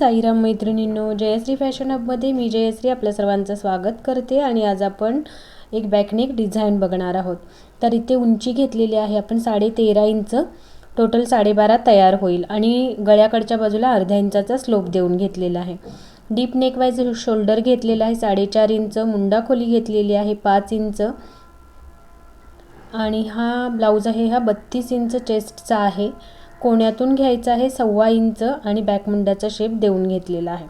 साईराम मैत्रिणींनो जयश्री फॅशन अपमध्ये मी जयश्री आपल्या सर्वांचं स्वागत करते आणि आज आपण एक बॅकनेक डिझाईन बघणार आहोत. तर इथे उंची घेतलेली आहे आपण साडे तेरा इंच टोटल साडेबारा तयार होईल आणि गळ्याकडच्या बाजूला अर्ध्या इंचाचा स्लोप देऊन घेतलेला आहे. डीप नेकवाईज शोल्डर घेतलेला आहे साडेचार इंच मुंडा खोली घेतलेली आहे पाच इंच. आणि हा ब्लाऊज आहे हा बत्तीस इंच चेस्टचा आहे. कोण्यातून घ्यायचं आहे सव्वा इंच आणि बॅकमुंड्याचा शेप देऊन घेतलेला आहे.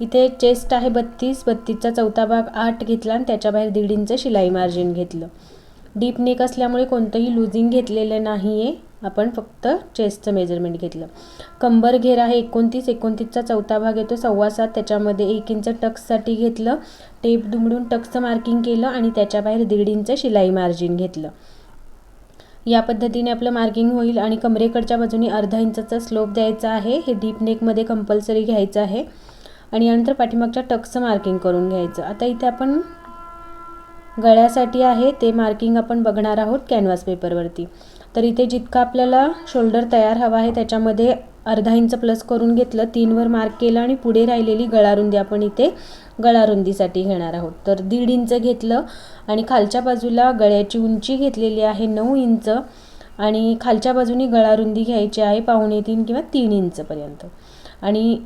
इथे चेस्ट आहे बत्तीस बत्तीसचा चौथा भाग आठ घेतला आणि त्याच्या बाहेर दीड इंच शिलाई मार्जिन घेतलं. डीप नेक असल्यामुळे कोणतंही लुझिंग घेतलेलं नाही आहे आपण फक्त चेस्टचं मेजरमेंट घेतलं. कंबर घेर आहे एकोणतीस एकोणतीसचा चौथा भाग येतो सव्वा सात त्याच्यामध्ये एक इंच टक्ससाठी घेतलं. टेप दुमडून टक्सचं मार्किंग केलं आणि त्याच्या बाहेर दीड इंच शिलाई मार्जिन घेतलं. या पद्धतीने आपलं मार्किंग होईल आणि कमरेकडच्या बाजूने अर्धा इंचाचा स्लोप द्यायचा आहे. हे डीप नेकमध्ये कंपल्सरी घ्यायचं आहे. आणि यानंतर पाठीमागच्या टक्सचं मार्किंग करून घ्यायचं. आता इथे आपण गळ्यासाठी आहे. ते मार्किंग आपण बघणार आहोत कॅनव्हास पेपरवरती. तर इथे जितका आपल्याला शोल्डर तयार हवा आहे त्याच्यामध्ये अर्धा इंच प्लस करून घेतलं तीनवर मार्क केलं आणि पुढे राहिलेली गळारुंदी आपण इथे गळारुंदीसाठी घेणार आहोत. तर दीड इंच घेतलं आणि खालच्या बाजूला गळ्याची उंची घेतलेली आहे नऊ इंच आणि खालच्या बाजूनी गळारुंदी घ्यायची आहे पावणे तीन किंवा तीन इंचपर्यंत आणि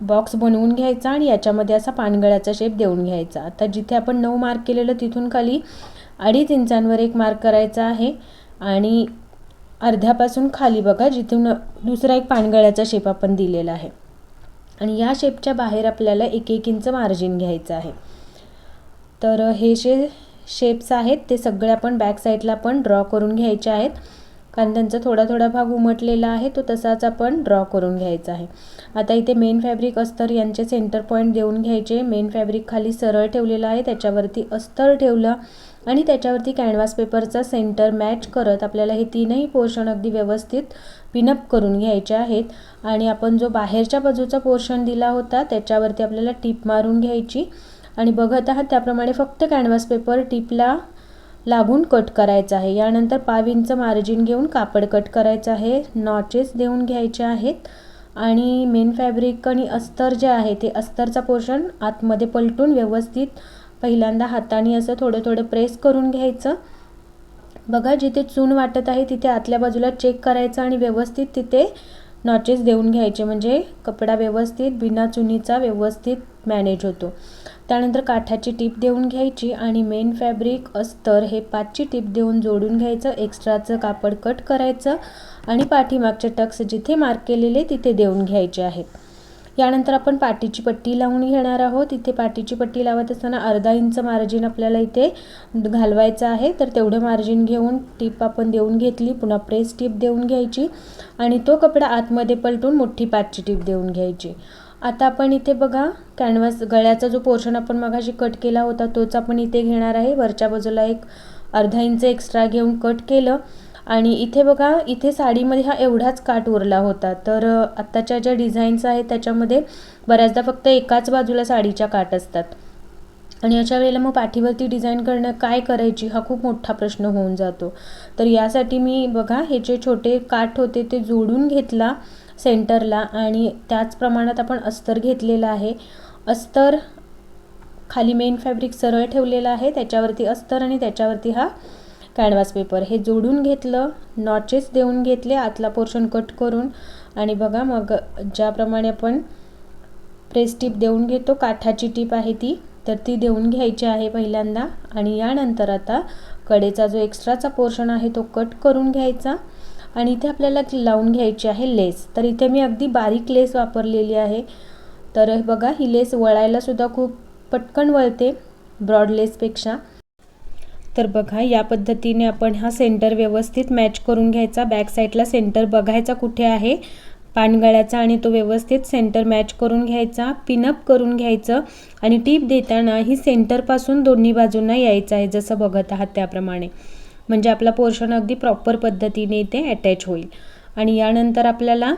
बॉक्स बनवून घ्यायचा आणि याच्यामध्ये असा पानगळ्याचा शेप देऊन घ्यायचा. आता जिथे आपण नऊ मार्क केलेलं तिथून खाली अडीच इंचांवर एक मार्क करायचा आहे आणि अर्ध्यापासून खाली बघा जिथून दुसरा एक पानगळ्याचा शेप आपण दिलेला आहे. आणि या शेपच्या बाहेर आपल्याला एक एक इंच मार्जिन घ्यायचं आहे. तर हे जे शेप्स आहेत ते सगळे आपण बॅक साईडला पण ड्रॉ करून घ्यायचे आहेत. कारण त्यांचा थोडा थोडा भाग उमटलेला आहे तो तसाच आपण ड्रॉ करून घ्यायचा आहे. आता इथे मेन फॅब्रिक अस्तर यांचे सेंटर पॉईंट देऊन घ्यायचे. मेन फॅब्रिक खाली सरळ ठेवलेलं आहे त्याच्यावरती अस्तर ठेवलं आणि त्याच्यावरती कॅनव्हास पेपरचा सेंटर मॅच करत आपल्याला हे तीनही पोर्शन अगदी व्यवस्थित पिनअप करून घ्यायचे आहेत. आणि आपण जो बाहेरच्या बाजूचा पोर्शन दिला होता त्याच्यावरती आपल्याला टीप मारून घ्यायची. आणि बघत आहात त्याप्रमाणे फक्त कॅनव्हास पेपर टिपला लागून कट करायचं आहे. यानंतर पाव इंच मार्जिन घेऊन कापड कट करायचं आहे. नॉचेस देऊन घ्यायचे आहेत. आणि मेन फॅब्रिक आणि अस्तर जे आहे ते अस्तरचा पोर्शन आतमध्ये पलटून व्यवस्थित पहिल्यांदा हाताने असं थोडं थोडं प्रेस करून घ्यायचं. बघा जिथे चून वाटत आहे तिथे आतल्या बाजूला चेक करायचं आणि व्यवस्थित तिथे नॉचेस देऊन घ्यायचे. म्हणजे कपडा व्यवस्थित बिना चुनीचा व्यवस्थित मॅनेज होतो. त्यानंतर काठाची टीप देऊन घ्यायची आणि मेन फॅब्रिक अस्तर हे पाचची टीप देऊन जोडून घ्यायचं. एक्स्ट्राचं कापड कट करायचं आणि पाठीमागचे टक्स जिथे मार्क केलेले तिथे देऊन घ्यायचे आहेत. यानंतर आपण पाठीची पट्टी लावून घेणार आहोत. इथे पाठीची पट्टी लावत असताना अर्धा इंच मार्जिन आपल्याला इथे घालवायचं आहे. तर तेवढं मार्जिन घेऊन टीप आपण देऊन घेतली. पुन्हा प्रेस टीप देऊन घ्यायची आणि तो कपडा आतमध्ये पलटून मोठी पाचची टीप देऊन घ्यायची. आता आपण इथे बघा कॅनव्हास गळ्याचा जो पोर्शन आपण मगाशी कट केला होता तोच आपण इथे घेणार आहे. वरच्या बाजूला एक अर्धा इंच एक्स्ट्रा घेऊन कट केलं. आणि इथे बघा इथे साडीमध्ये हा एवढाच काट उरला होता. तर आत्ताच्या ज्या डिझाईन्स आहेत त्याच्यामध्ये बऱ्याचदा फक्त एकाच बाजूला साडीच्या काट असतात. आणि अशा वेळेला मग पाठीवरती डिझाईन करणं काय करायची हा खूप मोठा प्रश्न होऊन जातो. तर यासाठी मी बघा हे जे छोटे काठ होते ते जोडून घेतला सेंटरला आणि त्याच प्रमाणात आपण अस्तर घेतलेलं आहे. अस्तर खाली मेन फॅब्रिक सरळ ठेवलेलं आहे. त्याच्यावरती अस्तर आणि त्याच्यावरती हा कॅनव्हास पेपर हे जोडून घेतलं नॉचेस देऊन घेतले आतला पोर्शन कट करून आणि बघा मग ज्याप्रमाणे आपण प्रेस टीप देऊन घेतो काठाची टीप आहे ती. तर ती देऊन घ्यायची आहे पहिल्यांदा. आणि यानंतर आता कडेचा जो एक्स्ट्राचा पोर्शन आहे तो कट करून घ्यायचा. आणि इथे आपल्याला लावून घ्यायची आहे लेस. तर इथे मी अगदी बारीक लेस वापरलेली आहे. तर बघा ही लेस वळायलासुद्धा खूप पटकन वळते ब्रॉड लेसपेक्षा. तर बघा या पद्धतीने आपण हा सेंटर व्यवस्थित मॅच करून घ्यायचा. बॅक साईडला सेंटर बघायचा कुठे आहे. पानगळ्याचा आणि तो व्यवस्थित सेंटर मॅच करून घ्यायचा पिनअप करून घ्यायचं आणि टीप देताना ही सेंटरपासून दोन्ही बाजूंना यायचं आहे जसं बघत आहात त्याप्रमाणे. म्हणजे आपला पोर्शन अगदी प्रॉपर पद्धतीने इथे अटॅच होईल. आणि यानंतर आपल्याला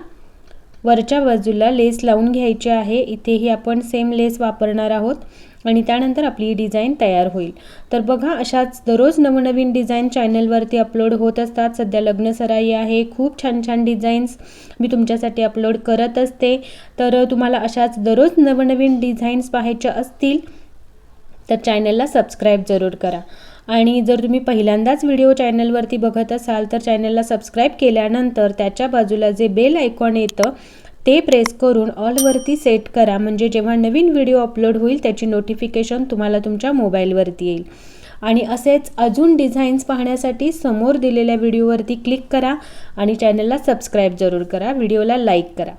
वरच्या बाजूला लेस लावून घ्यायची आहे. इथेही आपण सेम लेस वापरणार आहोत आणि त्यानंतर आपली ही डिझाईन तयार होईल. तर बघा अशाच दररोज नवनवीन डिझाईन चॅनलवरती अपलोड होत असतात. सध्या लग्नसराई आहे. खूप छान छान डिझाईन्स मी तुमच्यासाठी अपलोड करत असते. तर तुम्हाला अशाच दररोज नवनवीन डिझाईन्स पाहायच्या असतील. तर चॅनलला सबस्क्राईब जरूर करा. आणि जर तुम्ही पहिल्यांदाच व्हिडिओ चॅनलवरती बघत असाल तर चॅनलला सबस्क्राईब केल्यानंतर त्याच्या बाजूला जे बेल आयकॉन येतं ते प्रेस करून ऑलवरती सेट करा. म्हणजे जेव्हा नवीन व्हिडिओ अपलोड होईल त्याची नोटिफिकेशन तुम्हाला तुमच्या मोबाईलवरती येईल. आणि असेच अजून डिझाईन्स पाहण्यासाठी समोर दिलेल्या व्हिडिओवरती क्लिक करा आणि चॅनलला सबस्क्राईब जरूर करा. व्हिडिओला लाईक करा.